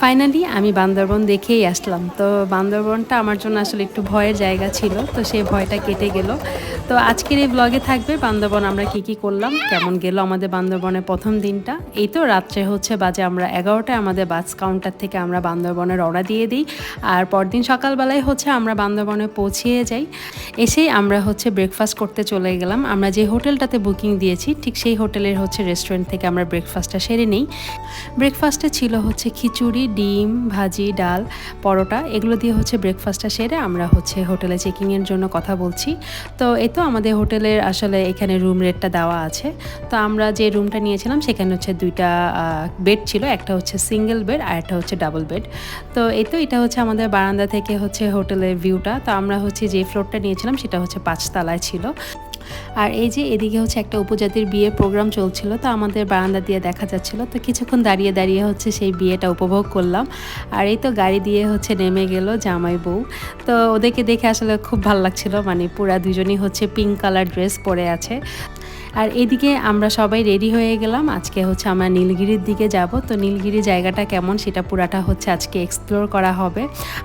Finally আমি বান্দরবন দেখেই আসলাম। তো বান্দরবনটা আমার জন্য আসলে একটু ভয়ের জায়গা ছিল, তো সেই ভয়টা কেটে গেল। তো আজকের এই ব্লগে থাকবে বান্দরবন আমরা কি কি করলাম, কেমন গেল আমাদের বান্দরবনের প্রথম দিনটা। এই তো রাত্রে হচ্ছে বাজে আমরা এগারোটায় আমাদের বাস কাউন্টার থেকে আমরা বান্দরবনে রওনা দিয়ে দিই। আর পরদিন সকালবেলায় হচ্ছে আমরা বান্দরবনে পৌঁছিয়ে যাই। এসেই আমরা হচ্ছে ব্রেকফাস্ট করতে চলে গেলাম। আমরা যে হোটেলটাতে বুকিং দিয়েছি, ঠিক সেই হোটেলের হচ্ছে রেস্টুরেন্ট থেকে আমরা ব্রেকফাস্টটা সেরে নিই। ব্রেকফাস্টে ছিল হচ্ছে খিচুড়ি ডিম, ভাজি, ডাল, পরোটা, এগুলো দিয়ে হচ্ছে ব্রেকফাস্টটা সেরে আমরা হচ্ছে হোটেলে চেকিংয়ের জন্য কথা বলছি। তো এ তো আমাদের হোটেলের আসলে এখানে রুম রেটটা দেওয়া আছে। তো আমরা যে রুমটা নিয়েছিলাম সেখানে হচ্ছে দুইটা বেড ছিল, একটা হচ্ছে সিঙ্গেল বেড আর একটা হচ্ছে ডাবল বেড তো এই তো এটা হচ্ছে আমাদের বারান্দা থেকে হচ্ছে হোটেলের ভিউটা তো আমরা হচ্ছে যে ফ্লোরটা নিয়েছিলাম সেটা হচ্ছে পাঁচতলায় ছিল। আর এই যে এদিকে হচ্ছে একটা উপজাতির বিয়ের প্রোগ্রাম চলছিল, তো আমাদের বারান্দা দিয়ে দেখা যাচ্ছিল। তো কিছুক্ষণ দাঁড়িয়ে দাঁড়িয়ে হচ্ছে সেই বিয়েটা উপভোগ করলাম। আর এই তো গাড়ি দিয়ে হচ্ছে নেমে গেল জামাই বউ। তো ওদেরকে দেখে আসলে খুব ভালো লাগছিল মানে পুরা দুজনই হচ্ছে পিঙ্ক কালার ড্রেস পরে আছে। আর এদিকে আমরা সবাই রেডি হয়ে গেলাম। আজকে হচ্ছে আমরা নীলগিরির দিকে যাব। তো নীলগিরি জায়গাটা কেমন সেটা পুরাটা হচ্ছে আজকে এক্সপ্লোর করা হবে।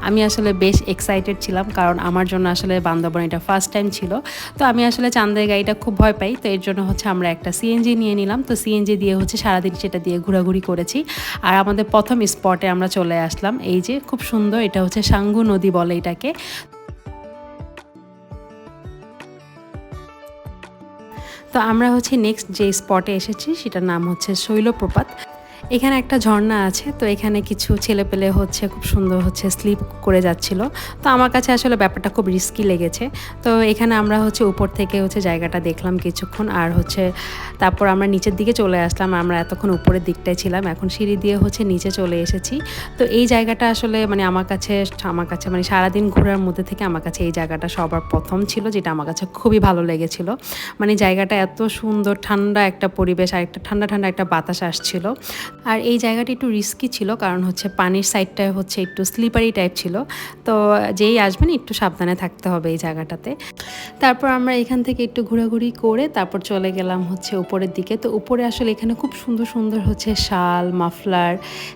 আমি আসলে বেশ এক্সাইটেড ছিলাম কারণ আমার জন্য আসলে বান্দরবন এটা ফার্স্ট টাইম ছিল। তো আমি আসলে চান্দের গাড়িটা খুব ভয় পাই। তো এর জন্য হচ্ছে আমরা একটা সিএনজি নিয়ে নিলাম। তো সিএনজি দিয়ে হচ্ছে সারাদিন সেটা দিয়ে ঘোরাঘুরি করেছি। আর আমাদের প্রথম স্পটে আমরা চলে আসলাম। এই যে খুব সুন্দর এটা হচ্ছে সাঙ্গু নদী বলে এটাকে। তো আমরা হচ্ছে নেক্সট যে স্পটে এসেছি সেটার নাম হচ্ছে শৈলপ্রপাত। এখানে একটা ঝর্ণা আছে, তো এখানে কিছু ছেলেপেলে হচ্ছে খুব সুন্দর হচ্ছে স্লিপ করে যাচ্ছিল। তো আমার কাছে আসলে ব্যাপারটা খুব রিস্কি লেগেছে। তো এখানে আমরা হচ্ছে উপর থেকে হচ্ছে জায়গাটা দেখলাম কিছুক্ষণ, আর হচ্ছে তারপর আমরা নিচের দিকে চলে আসলাম, আমরা এতক্ষণ উপরের দিকটায় ছিলাম, এখন সিঁড়ি দিয়ে হচ্ছে নিচে চলে এসেছি। তো এই জায়গাটা আসলে মানে আমার কাছে আমার কাছে মানে সারাদিন ঘোরার মধ্যে থেকে আমার কাছে এই জায়গাটা সবার প্রথম ছিল, যেটা আমার কাছে খুবই ভালো লেগেছিল। মানে জায়গাটা এত সুন্দর, ঠান্ডা একটা পরিবেশ আর একটা ঠান্ডা ঠান্ডা একটা বাতাস আসছিল। আর এই জায়গাটি একটু রিস্কি ছিল, কারণ হচ্ছে পানির সাইডটা হচ্ছে একটু স্লিপারি টাইপ ছিল। তো যেই আসবেন একটু সাবধানে থাকতে হবে এই জায়গাটাতে। তারপর আমরা এখান থেকে একটু ঘোরাঘুরি করে তারপর চলে গেলাম হচ্ছে উপরের দিকে। তো উপরে আসলে এখানে খুব সুন্দর সুন্দর হচ্ছে শাল, মাফলার,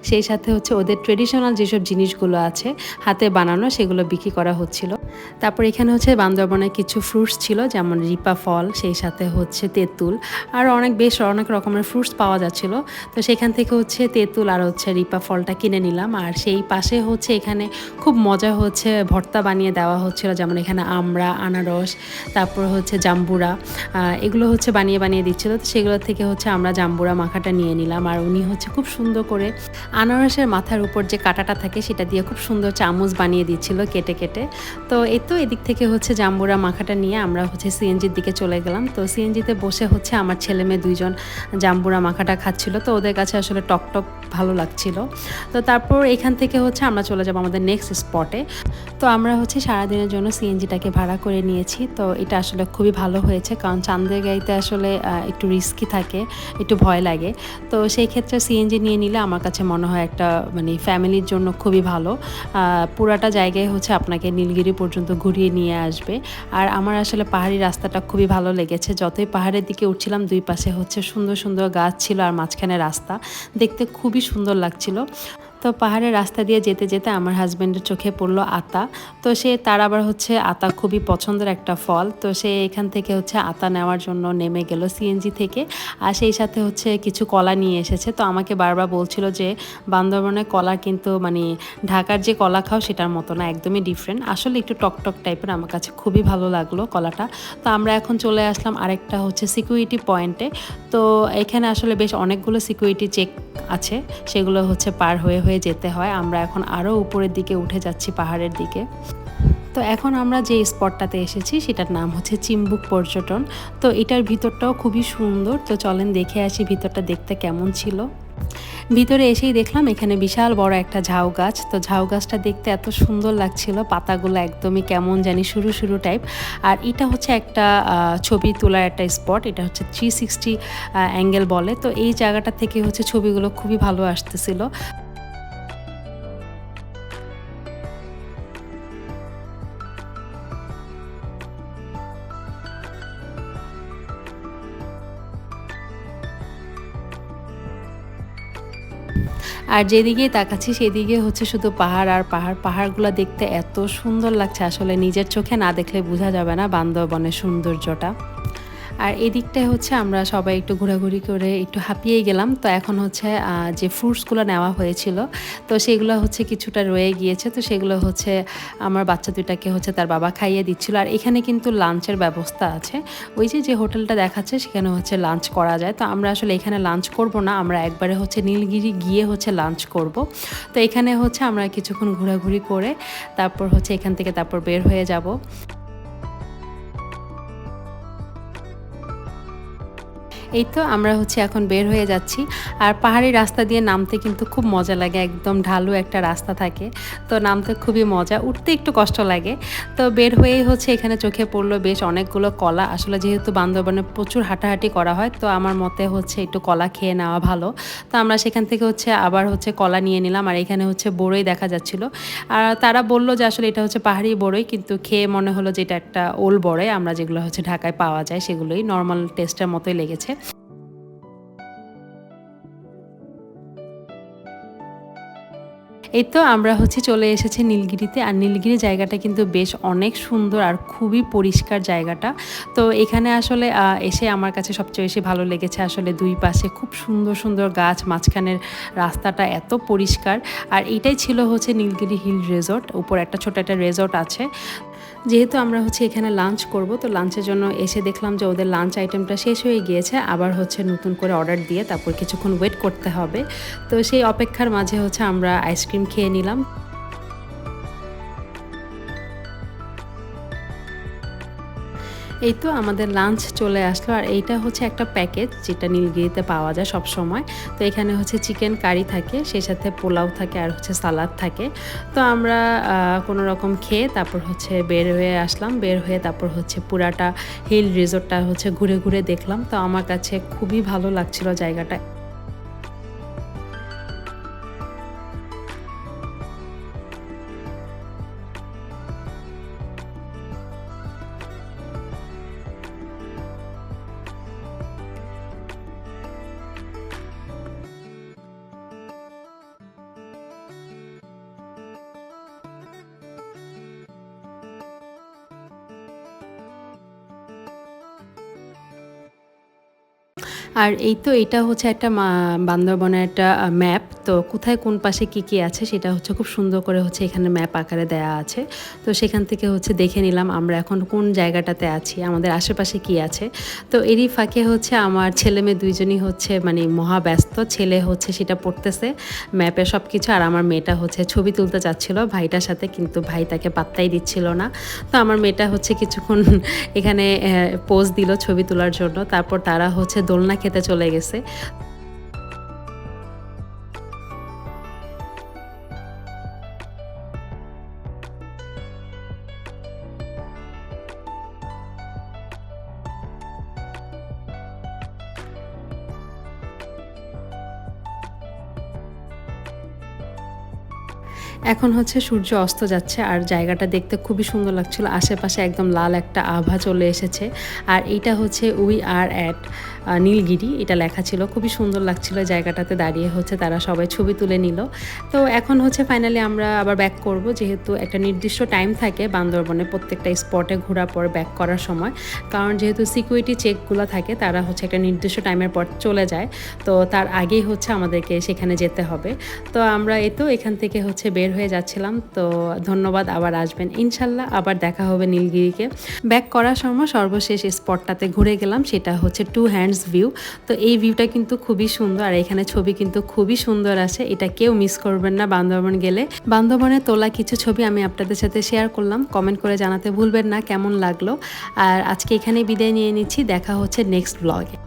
সেই সাথে হচ্ছে ওদের ট্রেডিশনাল যেসব জিনিসগুলো আছে, হাতে বানানো সেগুলো বিক্রি করা হচ্ছিল। তারপর এখানে হচ্ছে বান্দরবনের কিছু ফ্রুটস ছিল, যেমন রিপা ফল, সেই সাথে হচ্ছে তেঁতুল। আর অনেক বেশ অনেক রকমের ফ্রুটস পাওয়া যাচ্ছিল। তো সেখান থেকে হচ্ছে তেঁতুল আর হচ্ছে রিপা ফলটা কিনে নিলাম। আর সেই পাশে হচ্ছে এখানে খুব মজা হচ্ছে ভর্তা বানিয়ে দেওয়া হচ্ছিল, যেমন এখানে আমড়া আনারস, তারপর হচ্ছে জাম্বুরা এগুলো হচ্ছে বানিয়ে বানিয়ে দিচ্ছিল। তো সেগুলো থেকে হচ্ছে আমরা জাম্বুরা মাখাটা নিয়ে নিলাম। আর উনি হচ্ছে খুব সুন্দর করে আনারসের মাথার উপর যে কাটাটা থাকে সেটা দিয়ে খুব সুন্দর চামচ বানিয়ে দিচ্ছিল কেটে কেটে। তো এই তো এদিক থেকে হচ্ছে জাম্বুরা মাখাটা নিয়ে আমরা হচ্ছে সিএনজির দিকে চলে গেলাম। তো সিএনজিতে বসে হচ্ছে আমার ছেলে মেয়ে দুইজন জাম্বুরা মাখাটা খাচ্ছিল। তো ওদের কাছে আসলে টক টক ভালো লাগছিল। তো তারপর এখান থেকে হচ্ছে আমরা চলে যাব আমাদের নেক্সট স্পটে তো আমরা হচ্ছে সারাদিনের জন্য সিএনজিটাকে ভাড়া করে নিয়েছি। তো এটা আসলে খুবই ভালো হয়েছে কারণ চান্দের গাড়িতে আসলে একটু রিস্কি থাকে, একটু ভয় লাগে। তো সেই ক্ষেত্রে সিএনজি নিয়ে নিলে আমার কাছে মনে হয় একটা মানে ফ্যামিলির জন্য খুবই ভালো। পুরাটা জায়গায় হচ্ছে আপনাকে নীলগিরি পর্যন্ত ঘুরিয়ে নিয়ে আসবে। আর আমার আসলে পাহাড়ি রাস্তাটা খুবই ভালো লেগেছে। যতই পাহাড়ের দিকে উঠছিলাম, দুই পাশে হচ্ছে সুন্দর সুন্দর গাছ ছিল আর মাঝখানে রাস্তা। দেখতে খুবই সুন্দর লাগছিল। তো পাহাড়ের রাস্তা দিয়ে যেতে যেতে আমার হাজব্যান্ডের চোখে পড়ল আতা। তো সে, তার আবার হচ্ছে আতা খুবই পছন্দের একটা ফল। তো সে এখান থেকে হচ্ছে আতা নেওয়ার জন্য নেমে গেল সিএনজি থেকে। আর সেই সাথে হচ্ছে কিছু কলা নিয়ে এসেছে। তো আমাকে বারবার বলছিল যে বান্দরবনের কলা কিন্তু মানে ঢাকার যে কলা খাও সেটার মতো না, একদমই ডিফারেন্ট আসলে একটু টকটক টাইপের আমার কাছে খুবই ভালো লাগল কলাটা। তো আমরা এখন চলে আসলাম আরেকটা হচ্ছে সিকিউরিটি পয়েন্টে তো এখানে আসলে বেশ অনেকগুলো সিকিউরিটি চেক আছে। সেগুলো হচ্ছে পার হয়ে হয়ে যেতে হয়। আমরা এখন আরও উপরের দিকে উঠে যাচ্ছি পাহাড়ের দিকে। তো এখন আমরা যে স্পটটাতে এসেছি, সেটার নাম হচ্ছে চিম্বুক পর্যটন। তো এটার ভিতরটাও খুবই সুন্দর। তো চলেন দেখে আসি ভিতরটা দেখতে কেমন ছিল। ভিতরে এসেই দেখলাম এখানে বিশাল বড় একটা ঝাউ গাছ। তো ঝাউ গাছটা দেখতে এত সুন্দর লাগছিল, পাতাগুলো একদমই কেমন জানি শুরু শুরু টাইপ আর এটা হচ্ছে একটা ছবি তোলার একটা স্পট। এটা হচ্ছে থ্রি সিক্সটি অ্যাঙ্গেল বলে। তো এই জায়গাটা থেকে হচ্ছে ছবিগুলো খুবই ভালো আসতেছিল। আর যেদিকে তাকাচ্ছি, সেদিকে হচ্ছে শুধু পাহাড় আর পাহাড়। পাহাড়গুলো দেখতে এত সুন্দর লাগছে, আসলে নিজের চোখে না দেখলে বোঝা যাবে না বান্দরবনের সৌন্দর্যটা। আর এদিকটায় হচ্ছে আমরা সবাই একটু ঘোরাঘুরি করে একটু হাঁপিয়ে গেলাম। তো এখন হচ্ছে যে ফ্রুটসগুলো নেওয়া হয়েছিল, তো সেগুলো হচ্ছে কিছুটা রয়ে গিয়েছে। তো সেগুলো হচ্ছে আমার বাচ্চা দুইটাকে হচ্ছে তার বাবা খাইয়ে দিচ্ছিল। আর এখানে কিন্তু লাঞ্চের ব্যবস্থা আছে। ওই যে যে হোটেলটা দেখাচ্ছে, সেখানে হচ্ছে লাঞ্চ করা যায়। তো আমরা আসলে এখানে লাঞ্চ করব না, আমরা একবারে হচ্ছে নীলগিরি গিয়ে হচ্ছে লাঞ্চ করব। তো এখানে হচ্ছে আমরা কিছুক্ষণ ঘোরাঘুরি করে তারপর হচ্ছে এখান থেকে তারপর বের হয়ে যাব। এই তো আমরা হচ্ছে এখন বের হয়ে যাচ্ছি। আর পাহাড়ি রাস্তা দিয়ে নামতে কিন্তু খুব মজা লাগে, একদম ঢালু একটা রাস্তা থাকে। তো নামতে খুবই মজা, উঠতে একটু কষ্ট লাগে। তো বের হয়েই হচ্ছে এখানে চোখে পড়ল বেশ অনেকগুলো কলা। আসলে যেহেতু বান্দরবনে প্রচুর হাঁটাহাঁটি করা হয়, তো আমার মতে হচ্ছে একটু কলা খেয়ে নেওয়া ভালো। তো আমরা সেখান থেকে হচ্ছে আবার হচ্ছে কলা নিয়ে নিলাম, আর এখানে হচ্ছে বড়ই দেখা যাচ্ছিল। আর তারা বলল যে আসলে এটা হচ্ছে পাহাড়ি বড়ই, কিন্তু খেয়ে মনে হলো যে এটা একটা ওল বড়ই। আমরা যেগুলো হচ্ছে ঢাকায় পাওয়া যায় সেগুলোই, নর্মাল টেস্টের মতোই লেগেছে। এই তো আমরা হচ্ছে চলে এসেছি নীলগিরিতে। আর নীলগিরি জায়গাটা কিন্তু বেশ অনেক সুন্দর আর খুবই পরিষ্কার জায়গাটা। তো এখানে আসলে এসে আমার কাছে সবচেয়ে বেশি ভালো লেগেছে আসলে দুই পাশে খুব সুন্দর সুন্দর গাছ, মাঝখানের রাস্তাটা এত পরিষ্কার। আর এটাই ছিল হচ্ছে নীলগিরি হিল রেজর্ট উপর একটা ছোট একটা রেজর্ট আছে। যেহেতু আমরা হচ্ছে এখানে লাঞ্চ করব, তো লাঞ্চের জন্য এসে দেখলাম যে ওদের লাঞ্চ আইটেমটা শেষ হয়ে গিয়েছে, আবার হচ্ছে নতুন করে অর্ডার দিয়ে তারপর কিছুক্ষণ ওয়েট করতে হবে। তো সেই অপেক্ষার মাঝে হচ্ছে আমরা আইসক্রিম খেয়ে নিলাম। এই তো আমাদের লাঞ্চ চলে আসলো, আর এইটা হচ্ছে একটা প্যাকেজ যেটা নীলগিরিতে পাওয়া যায় সব সময় তো এখানে হচ্ছে চিকেন কারি থাকে, সেই সাথে পোলাও থাকে, আর হচ্ছে সালাদ থাকে। তো আমরা কোনো রকম খেয়ে তারপর হচ্ছে বের হয়ে আসলাম, বের হয়ে তারপর হচ্ছে পুরাটা হিল রিসোর্টটা হচ্ছে ঘুরে ঘুরে দেখলাম। তো আমার কাছে খুবই ভালো লাগছিল জায়গাটা। আর এই তো এটা হচ্ছে একটা বান্দরবনের একটা ম্যাপ তো কোথায় কোন পাশে কি কি আছে সেটা হচ্ছে খুব সুন্দর করে হচ্ছে এখানে ম্যাপ আকারে দেয়া আছে। তো সেখান থেকে হচ্ছে দেখে নিলাম আমরা এখন কোন জায়গাটাতে আছি, আমাদের আশেপাশে কি আছে। তো এরই ফাঁকে হচ্ছে আমার ছেলে মেয়ে দুইজনই হচ্ছে মানে মহাব্যস্ত ছেলে হচ্ছে সেটা পড়তেছে ম্যাপে সব কিছু আর আমার মেয়েটা হচ্ছে ছবি তুলতে চাচ্ছিল ভাইটার সাথে কিন্তু ভাই তাকে পাত্তাই দিচ্ছিল না। তো আমার মেয়েটা হচ্ছে কিছুক্ষণ এখানে পোজ দিল ছবি তোলার জন্য, তারপর তারা হচ্ছে দোলনা খেতে চলে গেছে। এখন হচ্ছে সূর্য অস্ত যাচ্ছে আর জায়গাটা দেখতে খুবই সুন্দর লাগছিল। আশেপাশে একদম লাল একটা আভা চলে এসেছে। আর এইটা হচ্ছে উই আর অ্যাট নীলগিরি। এটা লেখা ছিল। খুবই সুন্দর লাগছিল জায়গাটাতে দাঁড়িয়ে হচ্ছে তারা সবাই ছবি তুলে নিল। তো এখন হচ্ছে ফাইনালি আমরা আবার ব্যাক করব। যেহেতু একটা নির্দিষ্ট টাইম থাকে বান্দরবনে প্রত্যেকটা স্পটে ঘোরার পর ব্যাক করার সময়। কারণ যেহেতু সিকিউরিটি চেকগুলো থাকে, তারা হচ্ছে একটা নির্দিষ্ট টাইমের পর চলে যায়। তো তার আগেই হচ্ছে আমাদেরকে সেখানে যেতে হবে। তো আমরা এই তো এখান থেকে হচ্ছে বের হয়ে যাচ্ছিলাম, তো ধন্যবাদ আবার আসবেন। ইনশাল্লাহ আবার দেখা হবে নীলগিরিকে। ব্যাক করার সময় সর্বশেষ স্পটটাতে ঘুরে গেলাম, সেটা হচ্ছে টু হ্যান্ডস ভিউ তো এই ভিউটা কিন্তু খুবই সুন্দর, আর এখানে ছবি কিন্তু খুবই সুন্দর আছে, এটা কেউ মিস করবেন না বান্দরবন গেলে। বান্দরবনে তোলা কিছু ছবি আমি আপনাদের সাথে শেয়ার করলাম কমেন্ট করে জানাতে ভুলবেন না, কেমন লাগল। আর আজকে এখানে বিদায় নিয়ে নিচ্ছি, দেখা হচ্ছে নেক্সট ব্লগে